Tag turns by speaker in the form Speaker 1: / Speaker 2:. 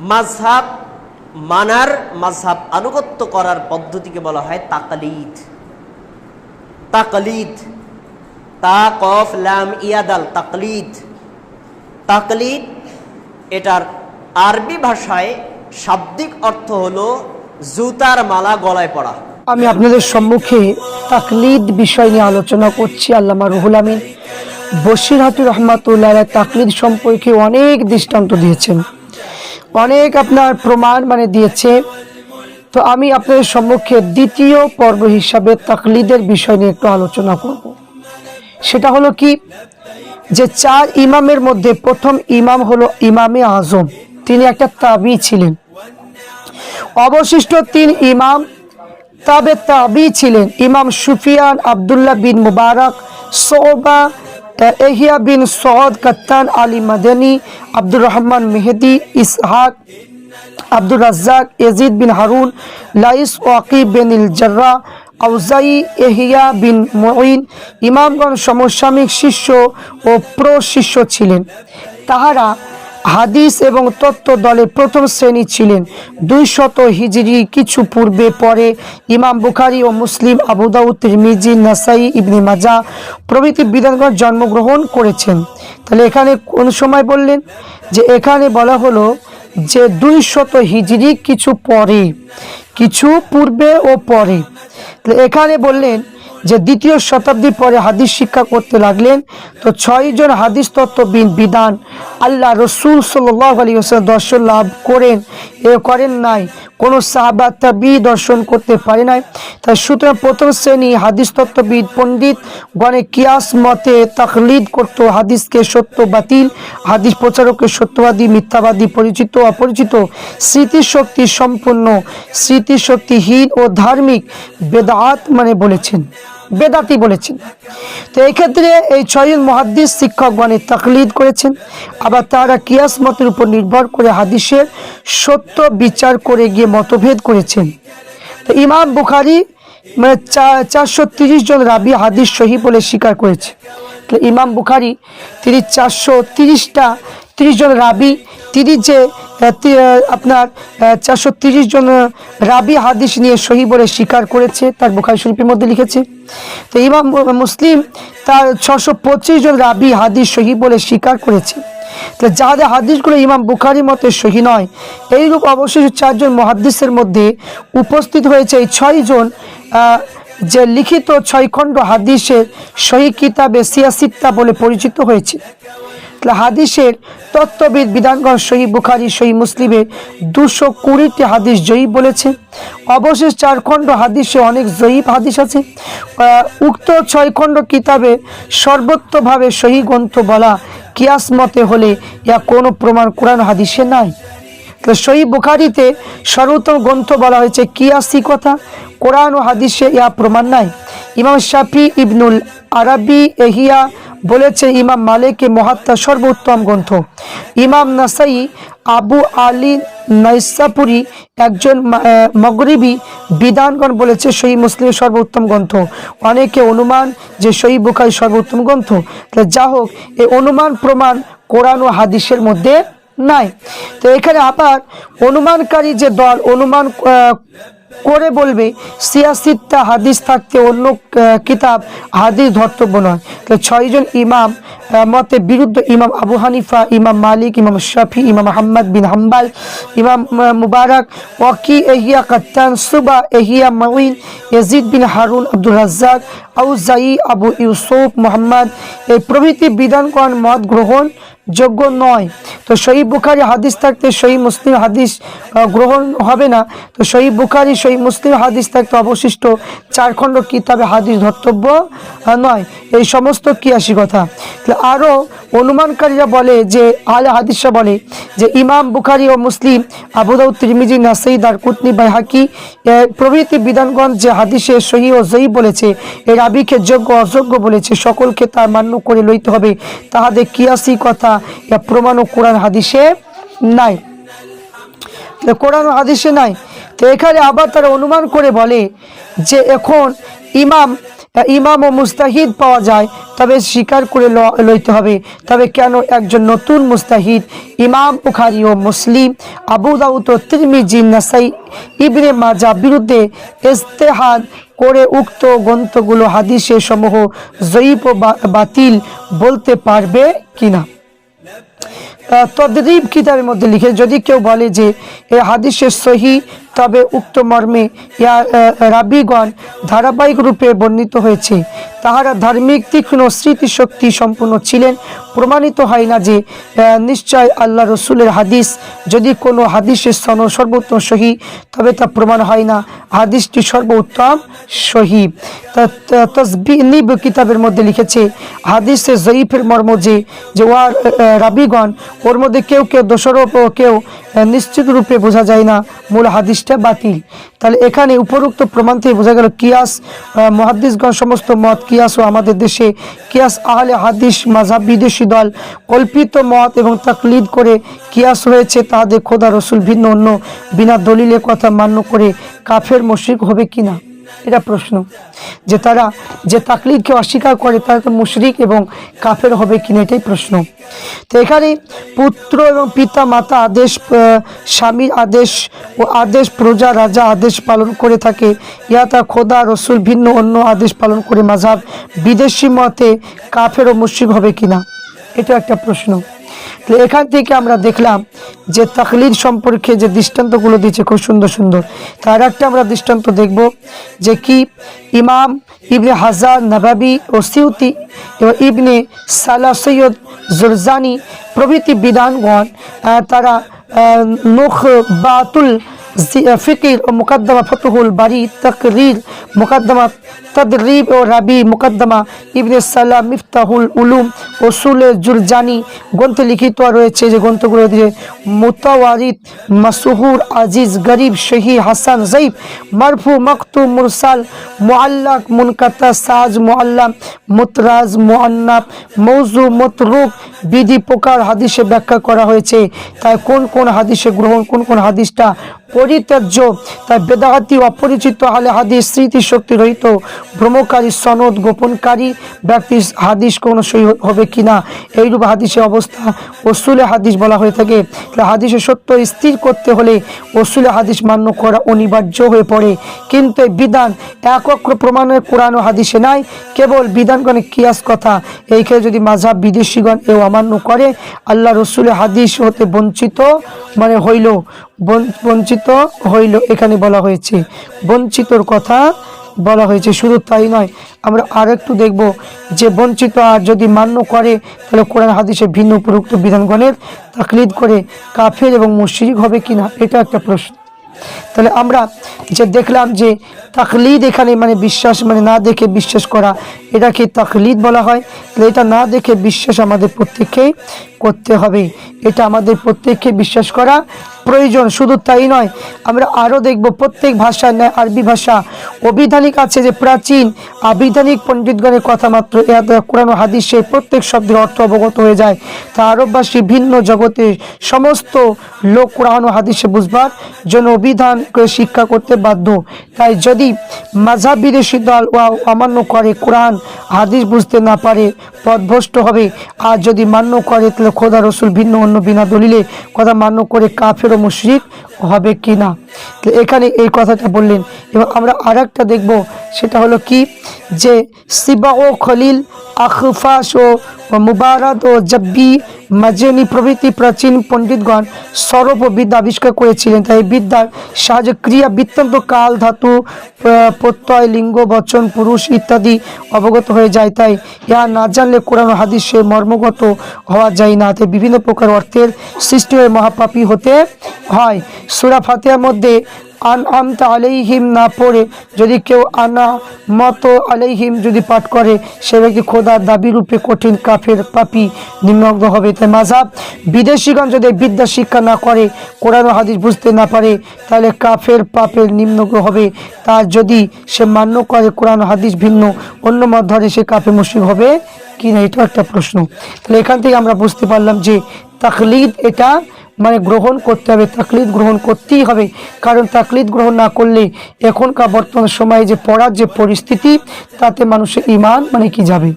Speaker 1: মাঝহাব, মানার মাঝহাব আনুগত্য করার পদ্ধতিকে বলা হয় তাকলিদ। তাকলিদ। তা, কফ, লাম, ইয়াদাল, তাকলিদ। তাকলিদ, এটার আরবি ভাষায় শাব্দিক অর্থ হলো জুতার মালা গলায় পড়া
Speaker 2: আমি আপনাদের সম্মুখে তাকলিদ বিষয় নিয়ে আলোচনা করছি, আল্লামা রুহুল আমিন। বসিরহাতুর রহমাতুল্লাহ আলাইহ তাকলিদ সম্পর্কে অনেক দৃষ্টান্ত দিয়েছেন। অনেক আপনার প্রমাণ মানে দিয়েছে। তো আমি আপনাদের সম্মুখে দ্বিতীয় পর্ব হিসাবে তাকলিদের বিষয় নিয়ে একটু আলোচনা করব। সেটা হলো কি? যে চার ইমামের মধ্যে প্রথম ইমাম হলো ইমামে আজম। তিনি একটা তাবি ছিলেন। অবশিষ্ট তিন ইমাম তবে তাবি ছিলেন। ইমাম Sufyan Abdullah bin Mubarak Shuba Yahya bin Saeed Qattan Ali Madani, Abdur Rahman Mahdi, Ishaq, Abdur Razzaq Yazid bin Harun, Laith Waki bin al Jarrah, Awzai Yahya bin Main, ইমামগণ সমসাময়িক শিষ্য ও প্রশিষ্য ছিলেন। তাহারা হাদিস এবং তত্ত্ব দলে প্রথম শ্রেণি ছিলেন। দুই শত হিজরি কিছু পূর্বে পরে ইমাম বুখারি ও মুসলিম, আবু দাউদ, তিরমিজি, নাসাই, ইবনে মাজা প্রভৃতি বিধানগণ জন্মগ্রহণ করেছেন। তাহলে এখানে কোন সময় বললেন? যে এখানে বলা হলো যে দুই শত হিজরি কিছু পরে, কিছু পূর্বে ও পরে। তাহলে এখানে বললেন যে দ্বিতীয় শতাব্দী পরে হাদিস শিক্ষা করতে লাগলেন, তো ছয়জন হাদিস তত্ত্ববিদ বিধান আল্লাহ রসুল সাল্লাহ আলী হোসেন দর্শন লাভ করেন। এ করেন নাই। কোনো সাহাবা তাবি দর্শন করতে পারে নাই। তাই সুতরাং প্রথম শ্রেণি হাদিস তত্ত্ববিদ পণ্ডিত গণে কিয়াস মতে তাকলিদ করত হাদিসকে সত্য বাতিল, হাদিস প্রচারককে সত্যবাদী, মিথ্যাবাদী, পরিচিত, অপরিচিত, স্মৃতিশক্তি সম্পূর্ণ, স্মৃতিশক্তিহীন ও ধার্মিক বেদাত মানে বলেছেন। বেদাতি বলেছেন। তো এই ক্ষেত্রে এই ছয়জন মহাদ্দিস শিক্ষকগণে তাকলিদ করেছেন। আবার তারা কিয়াস মতের উপর নির্ভর করে হাদিসের সত্য বিচার করে গিয়ে মতভেদ করেছেন। তো ইমাম বুখারি মানে চারশো তিরিশ জন রাবি হাদিস সহি বলে স্বীকার করেছে। ইমাম বুখারি তিনি চারশো তিরিশটা, তিরিশ জন রাবি, তিনি যে আপনার চারশো তিরিশ জন রাবি হাদিস নিয়ে সহি বলে স্বীকার করেছে, তার বুখারি শরীফের মধ্যে লিখেছে। তো ইমাম মুসলিম তার ছশো পঁচিশ জন রাবি হাদিস সহি বলে স্বীকার করেছে। তো যাদের হাদিসগুলো ইমাম বুখারি মতে সহি নয়, এইরূপ অবশেষে চারজন মহাদ্দিসের মধ্যে উপস্থিত হয়েছে। এই ছয়জন যে লিখিত ছয় খণ্ড হাদিসের সহি কিতাবে সিয়াসিত্তা বলে পরিচিত হয়েছে। হাদিসের তত্ত্ববিদ বিধানগণ সহি বুখারি, সহি মুসলিমে দুশো কুড়িটি হাদিস জয়ী বলেছে। অবশেষ চার খণ্ড হাদিসে অনেক জয়ীব হাদিস আছে। উক্ত ছয় খণ্ড কিতাবে সর্বত্রভাবে সহি গ্রন্থ বলা কিয়াস মতে হলে ইয়া কোনো প্রমাণ কোরআন হাদিসে নাই। তো সহি বুখারিতে সর্বোত্তম গ্রন্থ বলা হয়েছে কিয়াসি কথা, কোরআন ও হাদিসে ইয়া প্রমাণ নাই। ইমাম শাফি ইবনুল আরবি এহিয়া বলেছে ইমাম মালিকে মহাত্মা সর্বোত্তম গ্রন্থ। ইমাম নাসাই আবু আলী নাইসাপুরি একজন মগরিবি বিধানগণ বলেছে সহি মুসলিমের সর্বোত্তম গ্রন্থ। অনেকে অনুমান যে সহি বুখারি সর্বোত্তম গ্রন্থ। তাহলে যা হোক এই অনুমান প্রমাণ কোরআন ও হাদিসের মধ্যে নাই। তো এখানে আবার অনুমানকারী যে দল, অনুমান করে বলবে সিয়াসিত্তা হাদিস থাকতে অন্য কিতাব হাদিস ধর্তব্য নয়। তো ছয়জন ইমাম মতে বিরুদ্ধ ইমাম আবু হানিফা, ইমাম মালিক, ইমাম শফি, ইমাম আহম্মদ বিন হাম্বাল, ইমাম Mubarak, Waki Yahya Qattan, Shuba Yahya Ma'in, Yazid bin Harun, Abdul Razzaq Awzai Abu Yusuf, Muhammad, এই প্রভৃতি বিধানগণ মত গ্রহণ যোগ্য নয়। তো সহি বুখারি হাদিস থাকতে সহি মুসলিম হাদিস গ্রহণ হবে না। তো সহি বুখারি সহি মুসলিম হাদিস থাকতে অবশিষ্ট চার খণ্ড কিতাবে হাদিস ধর্তব্য নয়। এই সমস্ত কিয়াসি কথা। আরও অনুমানকারীরা বলে যে আল হাদিসরা বলে যে, ইমাম বুখারি ও মুসলিম আবুদাউদ তিরমিজি নাসাই দারকুতনি, বাইহাকি প্রভৃতি বিধানগণ যে হাদিসে সহি ও জয়ী বলেছে, এর আবিকে যোগ্য, অযোগ্য বলেছে। সকলকে তার মান্য করে লইতে হবে। তাহাদের কিয়াসি কথা, ইয়া প্রমাণ ও কোরআন হাদিসে নাই। কোরআন হাদিসে নাই। তো এখানে আবার তারা অনুমান করে বলে যে এখন ইমাম আহ, ইমাম ও মুস্তাহিদ পাওয়া যায় তবে স্বীকার করে লইতে হবে। তবে কেন একজন নতুন মুস্তাহিদ ইমাম বুখারি ও মুসলিম আবু দাউদ ও তিরমিজি নাসাই ইবনে মাজা বিরুদ্ধে ইস্তেহাদ করে উক্ত গ্রন্থগুলো হাদিসে সমূহ জয়ীব ও বা- বাতিল বলতে পারবে কিনা? তদ্রিব কিতাবের মধ্যে লিখে যদি কেউ বলে যে এ হাদিসের সহি তবে উক্ত মর্মে ইয়া রাবিগণ ধারাবাহিক রূপে বর্ণিত হয়েছে। তাহারা ধার্মিক, তীক্ষ্ণ স্মৃতিশক্তি সম্পূর্ণ ছিলেন। প্রমাণিত হয় না যে নিশ্চয় আল্লাহ রসুলের হাদিস যদি কোনো হাদিসের সন সর্বোত্তম সহি, তবে তা প্রমাণ হয় না। হাদিসটি সর্বোত্তম সহি। তসবিনিব কিতাবের মধ্যে লিখেছে হাদিসে জয়ীফের মর্ম যে যে ওয়ার রাবিগণ, ওর মধ্যে কেউ কেউ দোষারোপ ও কেউ নিশ্চিত রূপে বোঝা যায় না। মূল হাদিসটা বাতিল। তাহলে এখানে উপরোক্ত প্রমাণ থেকে বোঝা গেল কিয়াস মহাদিসগণ সমস্ত মত কিয়াস ও আমাদের দেশে। কিয়াস আহলে হাদিস মাঝাব বিদেশি দল। কল্পিত মত এবং তাকলিদ করে কিয়াস রয়েছে, তাহাদের খোদা রসুল ভিন্ন অন্য, বিনা দলিলে কথা মান্য করে কাফের মশিক হবে কিনা? এটা প্রশ্ন। যে তারা যে তাকলিদকে অস্বীকার করে তারা তো মুশরিক এবং কাফের হবে কিনা এটাই প্রশ্ন। তো এখানে পুত্র এবং পিতা, মাতা, আদেশ স্বামীর আদেশ ও আদেশ প্রজা, রাজা আদেশ পালন করে থাকে। ইয়া তা খোদা, রসুল, ভিন্ন অন্য আদেশ পালন করে মাঝাব। বিদেশি মতে কাফের ও মুশরিক হবে কিনা? এটা একটা প্রশ্ন। তো এখান থেকে আমরা দেখলাম যে তাকলিদ সম্পর্কে যে দৃষ্টান্তগুলো দিয়েছে খুব সুন্দর সুন্দর। তার একটা আমরা দৃষ্টান্ত দেখব যে কি ইমাম ইবনে হাজার নবাবি ও সিউতি এবং ইবনে সালা সৈয়দ জুরজানি প্রভৃতি বিধানগণ তারা নখ বাতুল ফিকির ও মুকদ্দমা বাড়ি তকরির, মুকদ্দমা তদরিব ও রাবি, মুকদ্দমা ইবনে সালাম উলুম জুরজানি লিখিত রয়েছে যে গ্রন্থগুলো দিয়ে মুতাওয়ারিদ, মাসুহুর, আজিজ, গরিব, শহী, হাসান জৈব মারফু মুরসাল মুনকাতা, সাজ মুতরাজ মৌজু বিধি প্রকার হাদিসে ব্যাখ্যা করা হয়েছে। তাই কোন কোন হাদিসে গ্রহণ, কোন কোন হাদিসটা পরিত্যাজ্য, তাই বেদাহাতি অপরিচিত হলে হাদিস স্মৃতিশক্তি রহিত ভ্রমকারী সনদ গোপনকারী ব্যক্তির হাদিস কোনো সই হবে কিনা এইরূপ হাদিসের অবস্থা। ওসুলে হাদিস বলা হয়ে থাকে, তাহলে হাদিসের সত্য স্থির করতে হলে ওসুলে হাদিস মান্য করা অনিবার্য হয়ে পড়ে। কিন্তু এই বিধান একক্র প্রমাণের কোরআন হাদিসে নাই, কেবল বিধানগণে কিয়াস কথা। এই ক্ষেত্রে যদি মাঝাব বিদেশিগণ এও অমান্য করে, আল্লাহ রসুলের হাদিস হতে বঞ্চিত মানে হইল। বঞ্চিত হইল, এখানে বলা হয়েছে। বঞ্চিতর কথা বলা হয়েছে, শুধু তাই নয়, আমরা আর একটু দেখব যে বঞ্চিত আর যদি মান্য করে, তাহলে কোরআন হাদিসে ভিন্ন উপরোক্ত বিধানগণের তাকলিদ করে কাফের এবং মুশরিক হবে কিনা, এটা একটা প্রশ্ন। তাহলে আমরা যে দেখলাম যে তাকলিদ এখানে মানে বিশ্বাস মানে না দেখে বিশ্বাস করা, এটাকে তাকলিদ বলা হয়। তাহলে এটা না দেখে বিশ্বাস আমাদের প্রত্যেককেই করতে হবে। এটা আমাদের প্রত্যেককে বিশ্বাস করা প্রয়োজন, শুধু তাই নয়, আমরা আরও দেখব প্রত্যেক ভাষার ন্যায় আরবি ভাষা। অবিধানিক আছে যে প্রাচীন আবিধানিক পণ্ডিতগণের কথা মাত্র কোরআন হাদিসে প্রত্যেক শব্দের অর্থ অবগত হয়ে যায়। তা আরববাসী ভিন্ন জগতে সমস্ত লোক কোরআন হাদিসে বুঝবার জন্য অভিধান শিক্ষা করতে বাধ্য। তাই যদি মাঝাব বিদেশি দল ও অমান্য করে কোরআন, হাদিস বুঝতে না পারে, পথভ্রষ্ট হবে। আর যদি মান্য করে, তাহলে খোদা রসুল ভিন্ন অন্য বিনা দলিলে কথা মান্য করে কাফের মুশরিক হবে কি না? এখানে এই কথাটা বললেন। এবং আমরা আর একটা দেখব, সেটা হলো কি? যে সিবা ও খলিল আখফাস ও মুবারদ ও জব্বি, মাজেনি প্রভৃতি প্রাচীন পণ্ডিতগণ সরব বিদ্যা আবিষ্কার করেছিলেন। তাই বিদ্যার সাহায্যে ক্রিয়া বৃত্তান্ত কাল, ধাতু প্রত্যয়, লিঙ্গ, বচন, পুরুষ ইত্যাদি অবগত হয়ে যায়। তাই ইহা না জানলে কোরআন হাদিসে মর্মগত হওয়া যায় না। তাই বিভিন্ন প্রকার অর্থের সৃষ্টি হয়ে মহাপাপী হতে হয়। সুরা ফাতিহার মধ্যে আন আমতা আলাইহিম না পড়ে যদি কেউ আনা মত আলাইহিম যদি পাঠ করে, সে ব্যক্তি খোদার দাবি রূপে কঠিন কাফের পাপি নিম্নগ্ন হবে। তাই মাঝাব বিদেশিগণ যদি বিদ্যা শিক্ষা না করে, কোরআন হাদিস বুঝতে না পারে, তাহলে কাফের পাপের নিম্নগ্ন হবে। তার যদি সে মান্য করে, কোরআন হাদিস ভিন্ন, অন্য ধরে সে কাফে মুশরিক হবে কি না এটা একটা প্রশ্ন। তাহলে এখান থেকে আমরা বুঝতে পারলাম যে তাকলিদ এটা মানে গ্রহণ করতে হবে, তাকলিদ গ্রহণ করতেই হবে। কারণ তাকলিদ গ্রহণ না করলে এখনকার বর্তমান সময়ে যে পড়ার যে পরিস্থিতি, তাতে মানুষের ইমান মানে কি যাবে?